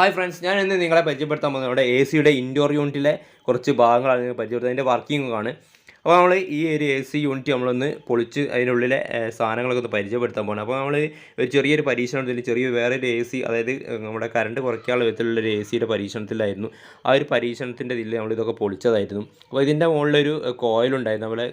Hi friends ഞാൻ ഇന്ന് നിങ്ങളെ പരിചയപ്പെടുത്താൻ പോകുന്നത് നമ്മുടെ എ സിയുടെ ഇൻഡോർ യൂണിറ്റിലെ കുറച്ച് ഭാഗങ്ങളാണ് നിങ്ങൾ പരിചയപ്പെടുത്തുന്നത്. അതിന്റെ ആണ്. അപ്പോൾ നമ്മൾ ഈ ഒരു എ സി യൂണിറ്റ് നമ്മളൊന്ന് പൊളിച്ച് അതിനുള്ളിലെ സാധനങ്ങളൊക്കെ ഒന്ന് പരിചയപ്പെടുത്താൻ പോകണം അപ്പോൾ നമ്മൾ ഒരു ചെറിയൊരു പരീക്ഷണത്തിൽ ചെറിയ വേറൊരു എ സി അതായത് നമ്മുടെ കറണ്ട് കുറയ്ക്കാനുള്ള വിധത്തിലുള്ള ഒരു എ സിയുടെ പരീക്ഷണത്തിലായിരുന്നു. ആ ഒരു പരീക്ഷണത്തിന്റെ ഇതിൽ നമ്മൾ ഇതൊക്കെ പൊളിച്ചതായിരുന്നു. അപ്പോൾ ഇതിന്റെ മുകളിലൊരു കോയിലുണ്ടായിരുന്നു നമ്മളെ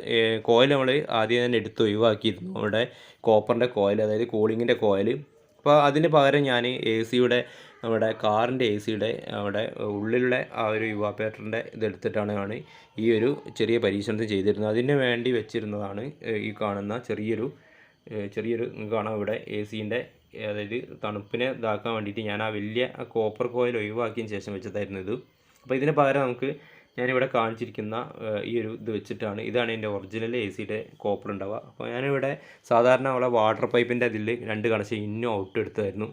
കോയിൽ നമ്മൾ ആദ്യം തന്നെ എടുത്ത് ഒഴിവാക്കിയിരുന്നു. നമ്മുടെ കോപ്പറിന്റെ കോയിൽ അതായത് കൂളിങ്ങിന്റെ കോയിൽ അപ്പോൾ അതിന് പകരം ഞാൻ എ സിയുടെ നമ്മുടെ കാറിന്റെ എ സിയുടെ അവിടെ ഉള്ളിലുള്ള ആ ഒരു യുവാപേറ്ററിന്റെ ഇതെടുത്തിട്ടാണ് ഈ ഒരു ചെറിയ പരീക്ഷണത്തിൽ ചെയ്തിരുന്നത്. അതിന് വേണ്ടി വെച്ചിരുന്നതാണ് ഈ കാണുന്ന ചെറിയൊരു ചെറിയൊരു കാണാം ഇവിടെ എ സീന്റെ അതായത് തണുപ്പിനെ ഇതാക്കാൻ വേണ്ടിയിട്ട് ഞാൻ ആ വലിയ കോപ്പർ കോയിൽ ഒഴിവാക്കിയതിന് ശേഷം വെച്ചതായിരുന്നു ഇത്. അപ്പോൾ ഇതിന് പകരം നമുക്ക് ഞാനിവിടെ കാണിച്ചിരിക്കുന്ന ഈ ഒരു ഇത് വെച്ചിട്ടാണ് ഇതാണ് എന്റെ ഒറിജിനൽ എ സിയുടെ കോപ്പർ ഉണ്ടാവുക. അപ്പോൾ ഞാനിവിടെ സാധാരണ ഉള്ള വാട്ടർ പൈപ്പിന്റെ അതിൽ രണ്ട് കണക്ഷൻ ഇന്നും ഔട്ട് എടുത്തായിരുന്നു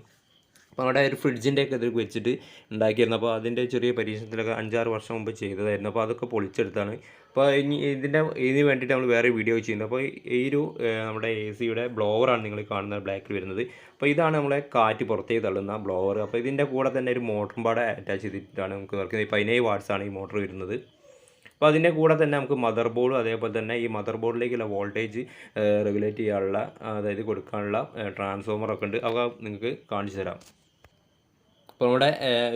അപ്പോൾ അവിടെ ഒരു ഫ്രിഡ്ജിന്റെ ഒക്കെ ഇത് വെച്ചിട്ട് ഉണ്ടാക്കിയിരുന്നു. അപ്പോൾ അതിന്റെ ചെറിയ പരീക്ഷണത്തിലൊക്കെ അഞ്ചാറ് വർഷം മുമ്പ് ചെയ്തതായിരുന്നു. അപ്പോൾ അതൊക്കെ പൊളിച്ചെടുത്താണ്. അപ്പോൾ ഇനി ഇതിന്റെ ഇതിന് വേണ്ടിയിട്ട് നമ്മൾ വേറെ വീഡിയോ ചെയ്യുന്നത് അപ്പോൾ ഈ ഒരു നമ്മുടെ എ സിയുടെ ബ്ലോവറാണ് നിങ്ങൾ കാണുന്നത് ബ്ലാക്കിൽ വരുന്നത്. അപ്പോൾ ഇതാണ് നമ്മളെ കാറ്റ് പുറത്തേക്ക് തള്ളുന്ന ബ്ലോവർ അപ്പോൾ ഇതിന്റെ കൂടെ തന്നെ ഒരു മോട്ടറും പാടെ അറ്റാച്ച് ചെയ്തിട്ടാണ് നമുക്ക് വർക്ക് ചെയ്യുന്നത്. പതിനേഴ് വാട്സാണ് ഈ മോട്ടർ വരുന്നത്. അപ്പോൾ അതിന്റെ കൂടെ തന്നെ നമുക്ക് മദർ ബോർഡും അതേപോലെ തന്നെ ഈ മദർ ബോർഡിലേക്കുള്ള വോൾട്ടേജ് റെഗുലേറ്റ് ചെയ്യാനുള്ള അതായത് കൊടുക്കാനുള്ള ട്രാൻസ്ഫോമറൊക്കെ ഉണ്ട്. അവ നിങ്ങൾക്ക് കാണിച്ചു തരാം. അപ്പോൾ നമ്മുടെ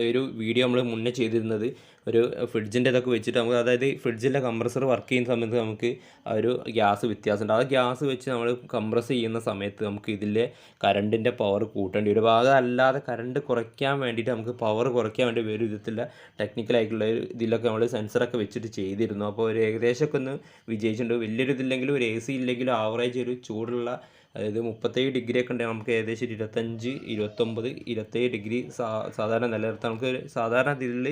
ഒരു വീഡിയോ നമ്മൾ മുന്നേ ചെയ്തിരുന്നത് ഒരു ഫ്രിഡ്ജിന്റെ ഇതൊക്കെ വെച്ചിട്ട് നമുക്ക് അതായത് ഫ്രിഡ്ജിന്റെ കംപ്രസർ വർക്ക് ചെയ്യുന്ന സമയത്ത് നമുക്ക് ആ ഒരു ഗ്യാസ് വ്യത്യാസമുണ്ട്. ആ ഗ്യാസ് വെച്ച് നമ്മൾ കംപ്രസ് ചെയ്യുന്ന സമയത്ത് നമുക്ക് ഇതിലെ കറണ്ടിന്റെ പവർ കൂട്ടേണ്ടി വരും. അപ്പോൾ അതല്ലാതെ കറണ്ട് കുറയ്ക്കാൻ വേണ്ടിയിട്ട് നമുക്ക് പവർ കുറയ്ക്കാൻ വേണ്ടി വേറെ വിധത്തിലുള്ള ടെക്നിക്കലായിട്ടുള്ള ഒരു ഇതിലൊക്കെ നമ്മൾ സെൻസറൊക്കെ വെച്ചിട്ട് ചെയ്തിരുന്നു. അപ്പോൾ ഒരു ഏകദേശമൊക്കെ ഒന്ന് വിജയിച്ചിട്ടുണ്ട്. വലിയൊരു ഇതില്ലെങ്കിലും ഒരു എ സി ഇല്ലെങ്കിലും ആവറേജ് ഒരു ചൂടുള്ള അതായത് മുപ്പത്തേഴ് ഡിഗ്രി ഒക്കെ ഉണ്ടെങ്കിൽ നമുക്ക് ഏകദേശം ഇരുപത്തഞ്ച് ഇരുപത്തൊമ്പത് ഇരുപത്തേഴ് ഡിഗ്രി സാധാരണ നിലനിർത്താം. നമുക്ക് സാധാരണ ഇതിൽ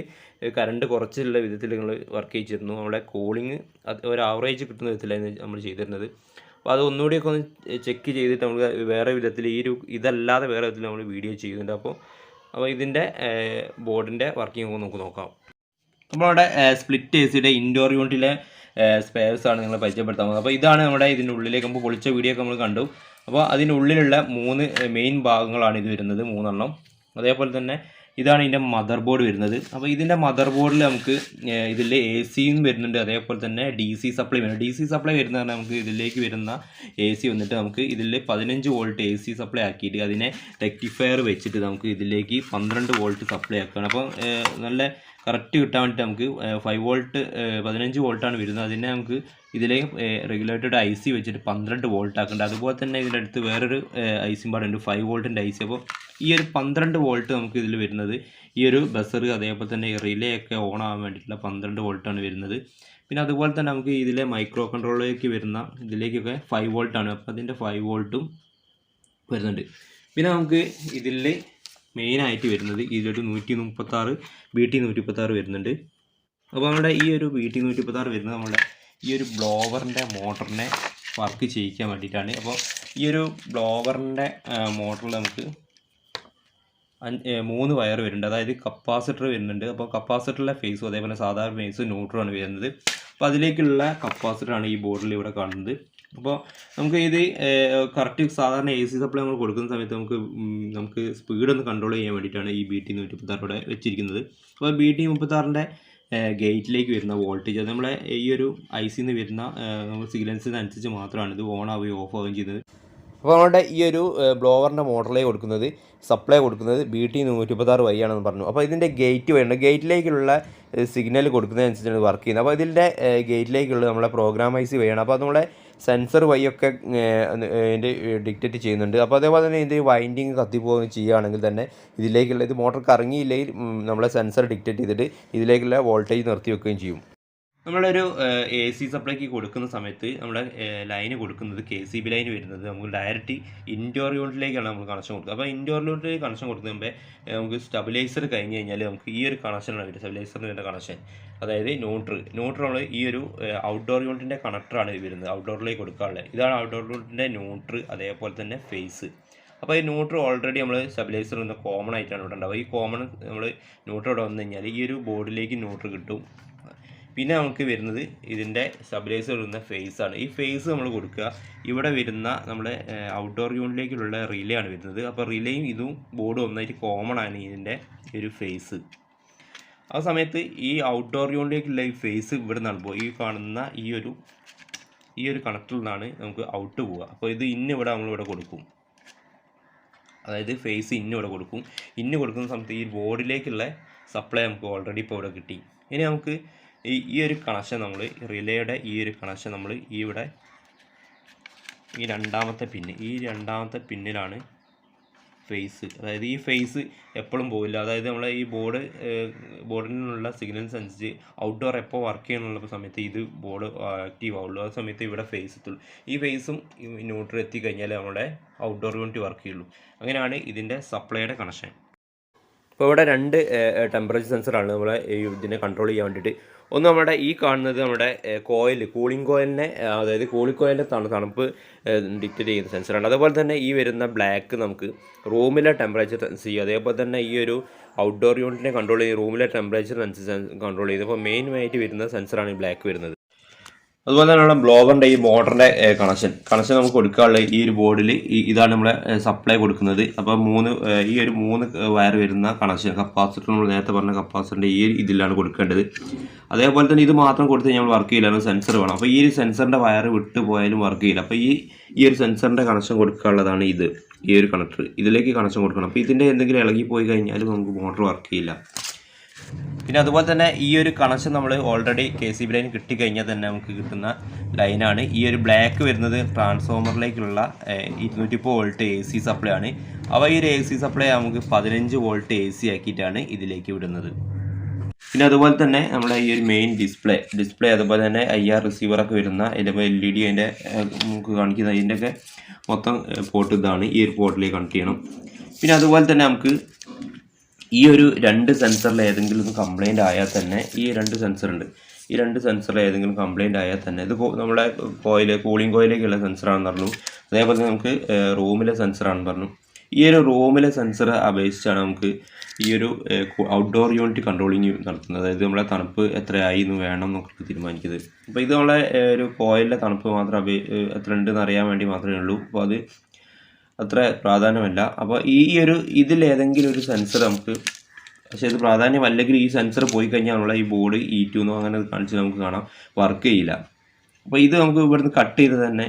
കറണ്ട് കുറച്ചുള്ള വിധത്തിൽ നിങ്ങൾ വർക്ക് ചെയ്തിരുന്നു കൂളിംഗ് അത് ഒരു ആവറേജ് കിട്ടുന്ന വിധത്തിലായിരുന്നു നമ്മൾ ചെയ്തിരുന്നത്. അപ്പോൾ അത് ഒന്നുകൂടിയൊക്കെ ഒന്ന് ചെക്ക് ചെയ്തിട്ട് നമ്മൾ വേറെ വിധത്തിൽ ഈ ഒരു ഇതല്ലാതെ വേറെ വിധത്തിൽ നമ്മൾ വീഡിയോ ചെയ്യുന്നുണ്ട്. അപ്പോൾ അപ്പോൾ ഇതിന്റെ ബോർഡിന്റെ വർക്കിംഗ് ഒക്കെ നമുക്ക് നോക്കാം. നമ്മളവിടെ സ്പ്ലിറ്റ് എ സിയുടെ ഇൻഡോർ യൂണിറ്റിലെ സ്പെയർസ് ആണ് നിങ്ങൾ പരിചയപ്പെടുത്താൻ അപ്പോൾ ഇതാണ് നമ്മുടെ ഇതിന്റെ ഉള്ളിലേക്ക് നമ്മൾ പൊളിച്ച വീഡിയോ ഒക്കെ നമ്മൾ കണ്ടു. അപ്പോൾ അതിനുള്ളിലുള്ള മൂന്ന് മെയിൻ ഭാഗങ്ങളാണ് ഇത് വരുന്നത്. മൂന്നെണ്ണം. അതേപോലെ തന്നെ ഇതാണ് ഇതിന്റെ മദർ ബോർഡ് വരുന്നത്. അപ്പോൾ ഇതിന്റെ മദർ ബോർഡിൽ നമുക്ക് ഇതിൽ എ സിയും വരുന്നുണ്ട്. അതേപോലെ തന്നെ ഡി സി സപ്ലൈ വരുന്നുണ്ട്. ഡി സി സപ്ലൈ വരുന്ന നമുക്ക് ഇതിലേക്ക് വരുന്ന എ സി വന്നിട്ട് നമുക്ക് ഇതിൽ പതിനഞ്ച് വോൾട്ട് എ സി സപ്ലൈ ആക്കിയിട്ട് അതിനെ റെക്ടിഫയർ വെച്ചിട്ട് നമുക്ക് ഇതിലേക്ക് പന്ത്രണ്ട് വോൾട്ട് സപ്ലൈ ആക്കുകയാണ് അപ്പോൾ നല്ല കറക്റ്റ് കിട്ടാൻ വേണ്ടിയിട്ട് നമുക്ക് ഫൈവ് വോൾട്ട് പതിനഞ്ച് വോൾട്ടാണ് വരുന്നത്. അതിനെ നമുക്ക് ഇതിലെ റെഗുലേറ്റഡ് ഐ സി വെച്ചിട്ട് പന്ത്രണ്ട് വോൾട്ട് ആക്കുന്നുണ്ട് അതുപോലെ തന്നെ ഇതിന്റെ അടുത്ത് വേറൊരു ഐ സിയും പാടുണ്ട്. ഫൈവ് വോൾട്ടിന്റെ ഐ സി അപ്പോൾ ഈ ഒരു പന്ത്രണ്ട് വോൾട്ട് നമുക്ക് ഇതിൽ വരുന്നത് ഈ ഒരു ബസർ അതേപോലെ തന്നെ റിലേ ഒക്കെ ഓൺ ആവാൻ വേണ്ടിയിട്ടുള്ള പന്ത്രണ്ട് വോൾട്ടാണ് വരുന്നത്. പിന്നെ അതുപോലെ തന്നെ നമുക്ക് ഇതിലെ മൈക്രോ കൺട്രോളിലേക്ക് വരുന്ന ഇതിലേക്കൊക്കെ ഫൈവ് വോൾട്ടാണ് അപ്പോൾ അതിന്റെ ഫൈവ് വോൾട്ടും വരുന്നുണ്ട്. പിന്നെ നമുക്ക് ഇതിൽ മെയിനായിട്ട് വരുന്നത് ഇതിലൊരു നൂറ്റി മുപ്പത്താറ് ബി ടി നൂറ്റി മുപ്പത്താറ് വരുന്നുണ്ട്. അപ്പോൾ നമ്മുടെ ഈ ഒരു ബി ടി നൂറ്റി മുപ്പത്താറ് വരുന്നത് നമ്മുടെ ഈ ഒരു ബ്ലോവറിന്റെ മോട്ടറിനെ വർക്ക് ചെയ്യിക്കാൻ വേണ്ടിയിട്ടാണ്. അപ്പോൾ ഈ ഒരു ബ്ലോവറിന്റെ മോട്ടറിൽ നമുക്ക് മൂന്ന് വയർ വരുന്നുണ്ട്. അതായത് കപ്പാസിറ്റർ വരുന്നുണ്ട്. അപ്പോൾ കപ്പാസിറ്ററിലെ ഫേസും അതേപോലെ സാധാരണ ഫേസും ന്യൂട്രലാണ് വരുന്നത്. അപ്പോൾ അതിലേക്കുള്ള കപ്പാസിറ്ററാണ് ഈ ബോർഡിൽ ഇവിടെ കാണുന്നത്. അപ്പോൾ നമുക്ക് ഇത് കറക്റ്റ് സാധാരണ എ സി സപ്ലൈ നമ്മൾ കൊടുക്കുന്ന സമയത്ത് നമുക്ക് നമുക്ക് സ്പീഡ് ഒന്ന് കൺട്രോൾ ചെയ്യാൻ വേണ്ടിയിട്ടാണ് ഈ ബി ടി നൂറ്റി മുപ്പത്താറ് ഇവിടെ വെച്ചിരിക്കുന്നത്. അപ്പോൾ ബി ടി മുപ്പത്താറിന്റെ ഗേറ്റിലേക്ക് വരുന്ന വോൾട്ടേജ് അത് നമ്മളെ ഈ ഒരു ഐ സിന്ന് വരുന്ന സിഗ്നൽസിനനുസരിച്ച് മാത്രമാണ് ഇത് ഓൺ ആവുകയും ഓഫ് ആവുകയും ചെയ്യുന്നത്. അപ്പോൾ നമ്മളുടെ ഈ ഒരു ബ്ലോവറിന്റെ മോട്ടറിലേക്ക് കൊടുക്കുന്നത് സപ്ലൈ കൊടുക്കുന്നത് ബി ടി നൂറ്റി മുപ്പത്താറ് വൈ ആണെന്ന് പറഞ്ഞു അപ്പോൾ ഇതിന്റെ ഗേറ്റ് വരുന്നത് ഗേറ്റിലേക്കുള്ള സിഗ്നൽ കൊടുക്കുന്നതനുസരിച്ചാണ് വർക്ക് ചെയ്യുന്നത്. അപ്പോൾ ഇതിന്റെ ഗേറ്റിലേക്കുള്ള നമ്മളെ പ്രോഗ്രാം ഐ സി വഴിയാണ് അപ്പോൾ നമ്മളെ സെൻസർ വഴിയൊക്കെ ഇതിന്റെ ഡിക്റ്റേറ്റ് ചെയ്യുന്നുണ്ട്. അപ്പോൾ അതേപോലെ തന്നെ ഇതിന്റെ വൈൻഡിങ് കത്തിപ്പോകുകയും ചെയ്യുകയാണെങ്കിൽ തന്നെ ഇതിലേക്കുള്ള ഇത് മോട്ടർ കറങ്ങിയില്ലെങ്കിൽ നമ്മളെ സെൻസർ ഡിക്റ്റേറ്റ് ചെയ്തിട്ട് ഇതിലേക്കുള്ള വോൾട്ടേജ് നിർത്തി വെക്കുകയും ചെയ്യും. നമ്മളൊരു എ സി സപ്ലൈക്ക് കൊടുക്കുന്ന സമയത്ത് നമ്മുടെ ലൈന് കൊടുക്കുന്നത് കെ സി ബി ലൈൻ വരുന്നത് നമുക്ക് ഡയറക്റ്റ് ഇൻഡോർ യൂണിറ്റിലേക്കാണ് നമ്മൾ കണക്ഷൻ കൊടുക്കുക. അപ്പോൾ ഇൻഡോർ യൂണിറ്റിലേക്ക് കണക്ഷൻ കൊടുക്കുന്ന മുമ്പേ നമുക്ക് സ്റ്റബിലൈസർ കഴിഞ്ഞ് കഴിഞ്ഞാൽ നമുക്ക് ഈ ഒരു കണക്ഷനാണ് വരുന്നത്. സ്റ്റബിലൈസറിന് വരുന്ന കണക്ഷൻ അതായത് നോട്ടർ ന്യൂട്രൽ നമ്മൾ ഈ ഒരു ഔട്ട്ഡോർ യൂണിറ്റിന്റെ കണക്ടറാണ് വരുന്നത്. ഔട്ട്ഡോറിലേക്ക് കൊടുക്കാനുള്ളത്. ഇതാണ് ഔട്ട്ഡോർ യൂണിറ്റിന്റെ നോട്ടർ അതേപോലെ തന്നെ ഫേസ് അപ്പോൾ ഈ ന്യൂട്രൽ ഓൾറെഡി നമ്മൾ സ്റ്റബിലൈസർ ഒന്ന് കോമൺ ആയിട്ടാണ് ഇവിടെ ഉണ്ടാവുക. ഈ കോമൺ നമ്മൾ നോട്ടർ ഇവിടെ വന്നു കഴിഞ്ഞാൽ ഈ ഒരു ബോർഡിലേക്ക് ന്യൂട്രൽ കിട്ടും. പിന്നെ നമുക്ക് വരുന്നത് ഇതിന്റെ സ്റ്റബിലൈസർ വരുന്ന ഫേസ് ആണ്. ഈ ഫേസ് നമ്മൾ കൊടുക്കുക. ഇവിടെ വരുന്ന നമ്മുടെ ഔട്ട്ഡോർ യൂണിറ്റിലേക്കുള്ള റിലേ ആണ് വരുന്നത്. അപ്പോൾ റിലേയും ഇതും ബോർഡും ഒന്നായിട്ട് കോമൺ ആണ് ഇതിന്റെ ഒരു ഫേസ് ആ സമയത്ത് ഈ ഔട്ട്ഡോർ യൂണിറ്റിലേക്കുള്ള ഈ ഫേസ് ഇവിടെ നിന്നാണ് പോകുക ഈ കാണുന്ന ഈ ഒരു ഈ ഒരു കണക്ടറിൽ നിന്നാണ് നമുക്ക് ഔട്ട് പോവുക. അപ്പോൾ ഇത് ഇന്ന് ഇവിടെ നമ്മളിവിടെ കൊടുക്കും. അതായത് ഫേസ് ഇന്ന് ഇവിടെ കൊടുക്കും. ഇന്ന് കൊടുക്കുന്ന സമയത്ത് ഈ ബോർഡിലേക്കുള്ള സപ്ലൈ നമുക്ക് ഓൾറെഡി ഇപ്പോൾ ഇവിടെ കിട്ടി. ഇനി നമുക്ക് ഈ ഈ ഒരു കണക്ഷൻ നമ്മൾ റിലേയുടെ ഈ ഒരു കണക്ഷൻ നമ്മൾ ഇവിടെ ഈ രണ്ടാമത്തെ പിന്ന് ഈ രണ്ടാമത്തെ പിന്നിലാണ് ഫേസ് അതായത് ഈ ഫേസ് എപ്പോഴും പോവില്ല. അതായത് നമ്മളെ ഈ ബോർഡ് ബോർഡിനുള്ള സിഗ്നൽസ് അനുസരിച്ച് ഔട്ട്ഡോർ എപ്പോൾ വർക്ക് ചെയ്യണമെന്നുള്ള സമയത്ത് ഇത് ബോർഡ് ആക്റ്റീവ് ആവുള്ളൂ. ആ സമയത്ത് ഇവിടെ ഫേസ് എത്തുള്ളൂ. ഈ ഫേസും ന്യൂട്രൽ എത്തിക്കഴിഞ്ഞാൽ നമ്മുടെ ഔട്ട്ഡോർ യൂണിറ്റ് വർക്ക് ചെയ്യുള്ളൂ. അങ്ങനെയാണ് ഇതിന്റെ സപ്ലൈയുടെ കണക്ഷൻ ഇപ്പോൾ ഇവിടെ രണ്ട് ടെമ്പറേച്ചർ സെൻസറാണ് നമ്മളെ ഇതിനെ കൺട്രോൾ ചെയ്യാൻ വേണ്ടിയിട്ട് ഒന്ന് നമ്മുടെ ഈ കാണുന്നത് നമ്മുടെ കോയിൽ കൂളിംഗ് കോയിലിനെ അതായത് കൂളിംഗ് കോയിലിന്റെ തണു തണുപ്പ് ഡിക്റ്റേറ്റ് ചെയ്യുന്ന സെൻസറാണ്. അതുപോലെ തന്നെ ഈ വരുന്ന ബ്ലാക്ക് നമുക്ക് റൂമിലെ ടെമ്പറേച്ചർ സെൻസ് ചെയ്യും. അതേപോലെ തന്നെ ഈ ഒരു ഔട്ട്ഡോർ യൂണിറ്റിനെ കൺട്രോൾ ചെയ്യും. റൂമിലെ ടെമ്പറേച്ചർ സെൻസ് കൺട്രോൾ ചെയ്ത് അപ്പോൾ മെയിനായിട്ട് വരുന്ന സെൻസറാണ് ഈ ബ്ലാക്ക് വരുന്നത്. അതുപോലെ തന്നെയുള്ള ബ്ലോവറിന്റെ ഈ മോട്ടറിന്റെ കണക്ഷൻ കണക്ഷൻ നമുക്ക് കൊടുക്കാനുള്ള ഈ ഒരു ബോർഡിൽ ഇതാണ് നമ്മളെ സപ്ലൈ കൊടുക്കുന്നത്. അപ്പോൾ മൂന്ന് ഈ ഒരു മൂന്ന് വയർ വരുന്ന കണക്ഷൻ കപ്പാസിറ്റർ നമ്മൾ നേരത്തെ പറഞ്ഞ കപ്പാസിറ്ററിന്റെ ഈ ഇതിലാണ് കൊടുക്കേണ്ടത്. അതേപോലെ തന്നെ ഇത് മാത്രം കൊടുത്ത് നമ്മൾ വർക്ക് ചെയ്യില്ല. സെൻസർ വേണം. അപ്പോൾ ഈ ഒരു സെൻസറിന്റെ വയർ വിട്ടു പോയാലും വർക്ക് ചെയ്യില്ല. അപ്പോൾ ഈ ഈ ഒരു സെൻസറിന്റെ കണക്ഷൻ കൊടുക്കാനുള്ളതാണ് ഇത്. ഈ ഒരു കണക്ടർ ഇതിലേക്ക് കണക്ഷൻ കൊടുക്കണം. അപ്പോൾ ഇതിന്റെ എന്തെങ്കിലും ഇളകി പോയി കഴിഞ്ഞാലും നമുക്ക് മോട്ടർ വർക്ക് ചെയ്യില്ല. പിന്നെ അതുപോലെ തന്നെ ഈ ഒരു കണക്ഷൻ നമ്മൾ already K C B line കിട്ടിക്കഴിഞ്ഞാൽ തന്നെ നമുക്ക് കിട്ടുന്ന ലൈനാണ് ഈ ഒരു ബ്ലാക്ക് വരുന്നത് ട്രാൻസ്ഫോമറിലേക്കുള്ള ഇരുന്നൂറ്റി വോൾട്ട് എ സി സപ്ലൈ ആണ്. അപ്പോൾ ഈ ഒരു എ സി സപ്ലൈ നമുക്ക് പതിനഞ്ച് വോൾട്ട് എ സി ആക്കിയിട്ടാണ് ഇതിലേക്ക് വിടുന്നത്. പിന്നെ അതുപോലെ തന്നെ നമ്മുടെ ഈ ഒരു മെയിൻ ഡിസ്പ്ലേ ഡിസ്പ്ലേ അതുപോലെ തന്നെ ഐ ആർ റിസീവറൊക്കെ വരുന്ന അതിന്റെ എൽ ഇ ഡി അതിന്റെ നമുക്ക് കാണിക്കുന്ന അതിന്റെയൊക്കെ മൊത്തം പോർട്ട് ഇതാണ്. ഈ ഒരു പോർട്ടിലേക്ക് കണക്ട് ചെയ്യണം. പിന്നെ അതുപോലെ തന്നെ നമുക്ക് ഈ ഒരു രണ്ട് സെൻസറിൽ ഏതെങ്കിലും ഒന്ന് കംപ്ലൈന്റ് ആയാൽ തന്നെ ഈ രണ്ട് സെൻസർ ഉണ്ട്. ഈ രണ്ട് സെൻസറിൽ ഏതെങ്കിലും കംപ്ലൈന്റ് ആയാൽ തന്നെ ഇത് നമ്മുടെ കോയിൽ കൂളിംഗ് കോയിലേക്കുള്ള സെൻസറാണെന്ന് പറഞ്ഞു. അതേപോലെ നമുക്ക് റൂമിലെ സെൻസറാണെന്ന് പറഞ്ഞു. ഈ ഒരു റൂമിലെ സെൻസർ അപേക്ഷിച്ചാണ് നമുക്ക് ഈ ഒരു ഔട്ട്ഡോർ യൂണിറ്റ് കൺട്രോളിങ് നടത്തുന്നത്. അതായത് നമ്മളെ തണുപ്പ് എത്രയായി എന്ന് വേണം എന്നൊക്കെ തീരുമാനിക്കുന്നത്. അപ്പോൾ ഇത് നമ്മളെ ഒരു കോയിലിലെ തണുപ്പ് മാത്രം അപേ എത്ര ഉണ്ടെന്ന് അറിയാൻ വേണ്ടി മാത്രമേ ഉള്ളൂ. അപ്പോൾ അത് അത്ര പ്രാധാന്യമല്ല. അപ്പോൾ ഈ ഒരു ഇതിൽ ഏതെങ്കിലും ഒരു സെൻസർ നമുക്ക് പക്ഷേ ഇത് പ്രാധാന്യമല്ലെങ്കിൽ ഈ സെൻസർ പോയി കഴിഞ്ഞാൽ നമ്മളെ ഈ ബോർഡ് ഇ ടു എന്നോ അങ്ങനെ കാണിച്ച് നമുക്ക് കാണാം. വർക്ക് ചെയ്യില്ല. അപ്പോൾ ഇത് നമുക്ക് ഇവിടുന്ന് കട്ട് ചെയ്ത് തന്നെ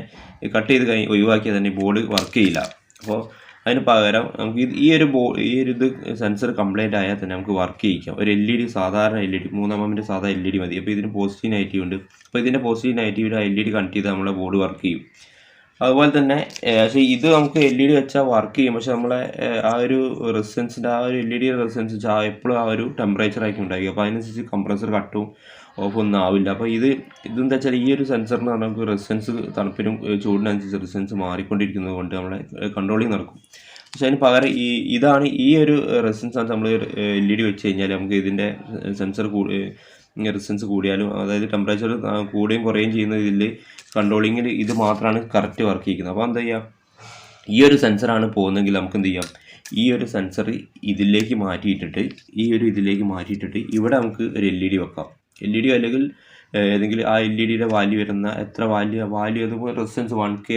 കട്ട് ചെയ്ത് കഴിഞ്ഞ് ഒഴിവാക്കിയാൽ തന്നെ ബോർഡ് വർക്ക് ചെയ്യില്ല. അപ്പോൾ അതിന് പകരം നമുക്ക് ഈ ഒരു ബോ ഈ ഒരു ഇത് സെൻസർ കംപ്ലൈന്റ് ആയാൽ തന്നെ നമുക്ക് വർക്ക് ചെയ്യിക്കാം. ഒരു എൽ ഇ ഡി സാധാരണ എൽ ഇ ഡി മൂന്നാം എമ്മിന്റെ സാധാരണ എൽ ഇ ഡി മതി. അപ്പോൾ ഇതിന് പോസിറ്റീവ് നെഗറ്റീവ് ഉണ്ട്. അപ്പോൾ ഇതിന്റെ പോസിറ്റീവ് നെഗറ്റീവിന്റെ എൽ ഇ ഡി കണക്ട് ചെയ്ത് നമ്മളെ ബോർഡ് വർക്ക് ചെയ്യും. അതുപോലെ തന്നെ പക്ഷേ ഇത് നമുക്ക് എൽ ഇ ഡി വെച്ചാൽ വർക്ക് ചെയ്യും. പക്ഷെ നമ്മളെ ആ ഒരു റെസിസ്റ്റൻസിന്റെ ആ ഒരു എൽ ഇ ഡി റെസിസ്റ്റൻസ് എപ്പോഴും ആ ഒരു ടെമ്പറേച്ചർ ആയിരിക്കും ഉണ്ടായിരിക്കും അപ്പോൾ അതിനനുസരിച്ച് കംപ്രസർ കട്ടും ഓഫ് ഒന്നും ആവില്ല. അപ്പോൾ ഇത് ഇതെന്താ വെച്ചാൽ ഈ ഒരു സെൻസറിന് നമുക്ക് റെസിസ്റ്റൻസ് തണുപ്പിനും ചൂടിനനുസരിച്ച് റെസിസ്റ്റൻസ് മാറിക്കൊണ്ടിരിക്കുന്നത് കൊണ്ട് നമ്മളെ കൺട്രോളിങ് നടക്കും. പക്ഷെ അതിന് പകരം ഈ ഇതാണ് ഈ ഒരു റെസിസ്റ്റൻസ് നമ്മൾ എൽ ഇ ഡി വെച്ച് കഴിഞ്ഞാൽ നമുക്ക് ഇതിന്റെ സെൻസർ റെസിസ്റ്റൻസ് കൂടിയാലും അതായത് ടെമ്പറേച്ചർ കൂടുകയും കുറയുകയും ചെയ്യുന്ന ഇതിൽ കൺട്രോളിങ്ങിൽ ഇത് മാത്രമാണ് കറക്റ്റ് വർക്ക് ചെയ്യുന്നത് അപ്പോൾ എന്താ ചെയ്യുക ഈ ഒരു സെൻസറാണ് പോകുന്നതെങ്കിൽ നമുക്ക് എന്ത് ചെയ്യാം? ഈ ഒരു സെൻസർ ഇതിലേക്ക് മാറ്റിയിട്ടിട്ട് ഈ ഒരു ഇതിലേക്ക് മാറ്റിയിട്ടിട്ട് ഇവിടെ നമുക്ക് ഒരു എൽ ഇ ഡി വെക്കാം. എൽ ഇ ഡി അല്ലെങ്കിൽ ഏതെങ്കിലും ആ എൽ ഇ ഡിയുടെ വാല്യൂ വരുന്ന എത്ര വാല്യൂ വാല്യൂ അതുപോലെ റെസിസ്റ്റൻസ് വൺ കെ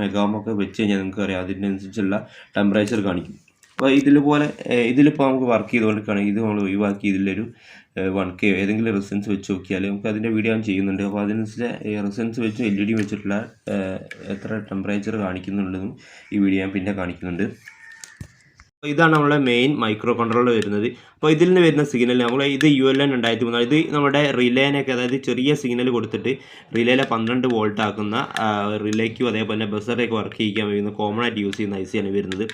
മെഗാമൊക്കെ വെച്ച് കഴിഞ്ഞാൽ നിങ്ങൾക്ക് അറിയാം അതിനനുസരിച്ചുള്ള ടെമ്പറേച്ചർ കാണിക്കും. അപ്പോൾ ഇതിൽ പോലെ ഇതിലിപ്പോൾ നമുക്ക് വർക്ക് ചെയ്തുകൊണ്ടിരിക്കുകയാണെങ്കിൽ ഇത് നമ്മൾ ഒഴിവാക്കി ഇതിലൊരു വൺ കെ ഏതെങ്കിലും റെസൻസ് വെച്ച് നോക്കിയാൽ നമുക്ക് അതിന്റെ വീഡിയോ ആണ് ചെയ്യുന്നുണ്ട്. അപ്പോൾ അതിനനുസരിച്ച് റെസൻസ് വെച്ച് എൽ ഇ ഡി വെച്ചിട്ടുള്ള എത്ര ടെമ്പറേച്ചർ കാണിക്കുന്നുണ്ടെന്നും ഈ വീഡിയോ ഞാൻ പിന്നെ കാണിക്കുന്നുണ്ട്. അപ്പോൾ ഇതാണ് നമ്മുടെ മെയിൻ മൈക്രോ കൺട്രോളർ വരുന്നത്. അപ്പോൾ ഇതിൽ നിന്ന് വരുന്ന സിഗ്നൽ നമ്മൾ ഇത് യു എൽ എൻ രണ്ടായിരത്തി മൂന്നാണ് ഇത് നമ്മുടെ റിലേനൊക്കെ അതായത് ചെറിയ സിഗ്നൽ കൊടുത്തിട്ട് റിലേയിലെ പന്ത്രണ്ട് വോൾട്ട് ആക്കുന്ന റിലേക്കും അതേപോലെ ബസറൊക്കെ വർക്ക് ചെയ്യിക്കാൻ കഴിയുന്ന കോമൺ ആയിട്ട് യൂസ് ചെയ്യുന്ന ഐ സി ആണ് വരുന്നത്.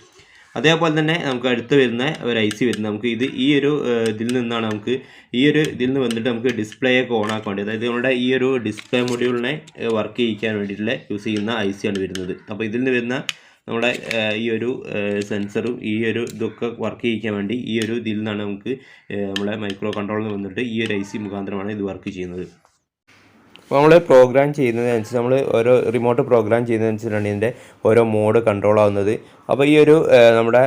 അതേപോലെ തന്നെ നമുക്ക് അടുത്ത് വരുന്ന ഒരു ഐ സി വരുന്നത്. നമുക്ക് ഇത് ഈ ഒരു ഇതിൽ നിന്നാണ് നമുക്ക് ഈ ഒരു ഇതിൽ നിന്ന് വന്നിട്ട് നമുക്ക് ഡിസ്പ്ലേ ഒക്കെ ഓൺ ആക്കാൻ വേണ്ടി അതായത് നമ്മുടെ ഈ ഒരു ഡിസ്പ്ലേ മൊഡ്യൂളിനെ വർക്ക് ചെയ്യിക്കാൻ വേണ്ടിയിട്ടുള്ള യൂസ് ചെയ്യുന്ന ഐ സി ആണ് വരുന്നത്. അപ്പോൾ ഇതിൽ നിന്ന് വരുന്ന നമ്മുടെ ഈ ഒരു സെൻസറും ഈ ഒരു ഇതൊക്കെ വർക്ക് ചെയ്യിക്കാൻ വേണ്ടി ഈ ഒരു ഇതിൽ നിന്നാണ് നമുക്ക് നമ്മുടെ മൈക്രോ കൺട്രോളിൽ വന്നിട്ട് ഈ ഒരു ഐ സി മുഖാന്തരമാണ് ഇത് വർക്ക് ചെയ്യുന്നത്. നമ്മൾ പ്രോഗ്രാം ചെയ്യുന്നതിനനുസരിച്ച് നമ്മൾ ഓരോ റിമോട്ട് പ്രോഗ്രാം ചെയ്യുന്നതനുസരിച്ചാണ് ഇതിന്റെ ഓരോ മോഡ് കൺട്രോൾ ആവുന്നത്. അപ്പോൾ ഈ ഒരു നമ്മുടെ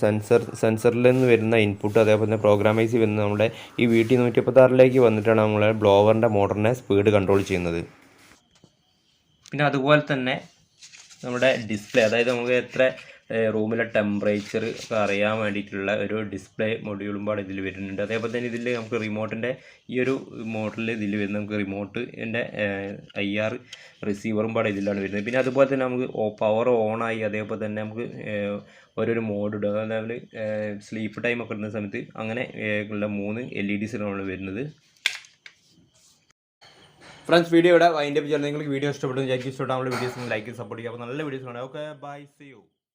സെൻസർ സെൻസറിൽ നിന്ന് വരുന്ന ഇൻപുട്ട് അതേപോലെ തന്നെ പ്രോഗ്രാമൈസ് വരുന്ന നമ്മുടെ ഈ വി ടി നൂറ്റി മുപ്പത്താറിലേക്ക് വന്നിട്ടാണ് നമ്മളെ ബ്ലോവറിന്റെ മോട്ടറിനെ സ്പീഡ് കൺട്രോൾ ചെയ്യുന്നത്. പിന്നെ അതുപോലെ തന്നെ നമ്മുടെ ഡിസ്പ്ലേ അതായത് നമുക്ക് എത്ര റൂമിലെ ടെമ്പറേച്ചർ അറിയാൻ വേണ്ടിയിട്ടുള്ള ഒരു ഡിസ്പ്ലേ മൊഡ്യൂളും പാടെ ഇതിൽ വരുന്നുണ്ട്. അതേപോലെ തന്നെ ഇതിൽ നമുക്ക് റിമോട്ടിന്റെ ഈ ഒരു മോഡലിൽ ഇതിൽ വരുന്ന നമുക്ക് റിമോട്ടിന്റെ ഐ ആർ റിസീവറും പാടെ ഇതിലാണ് വരുന്നത്. പിന്നെ അതുപോലെ തന്നെ നമുക്ക് പവർ ഓണായി അതേപോലെ തന്നെ നമുക്ക് ഓരോരു മോഡ് ഇടുക. അതായത് സ്ലീപ്പ് ടൈം ഒക്കെ ഇടുന്ന സമയത്ത് അങ്ങനെ ഉള്ള മൂന്ന് എൽ ഇ ഡിസിലാണ് വരുന്നത്. ഫ്രണ്ട്സ് വീഡിയോ ഇവിടെ വൈൻഡപ്പ് ചെയ്യുന്നത് നിങ്ങൾക്ക് വീഡിയോ ഇഷ്ടപ്പെടുന്നു വിചാരിക്കും ഇഷ്ടപ്പെട്ടാൽ നമ്മുടെ വീഡിയോസ് ലൈക്ക് സപ്പോർട്ട് ചെയ്യുക. അപ്പോൾ നല്ല വീഡിയോസ് കാണാം ഓക്കെ ബൈ സി യു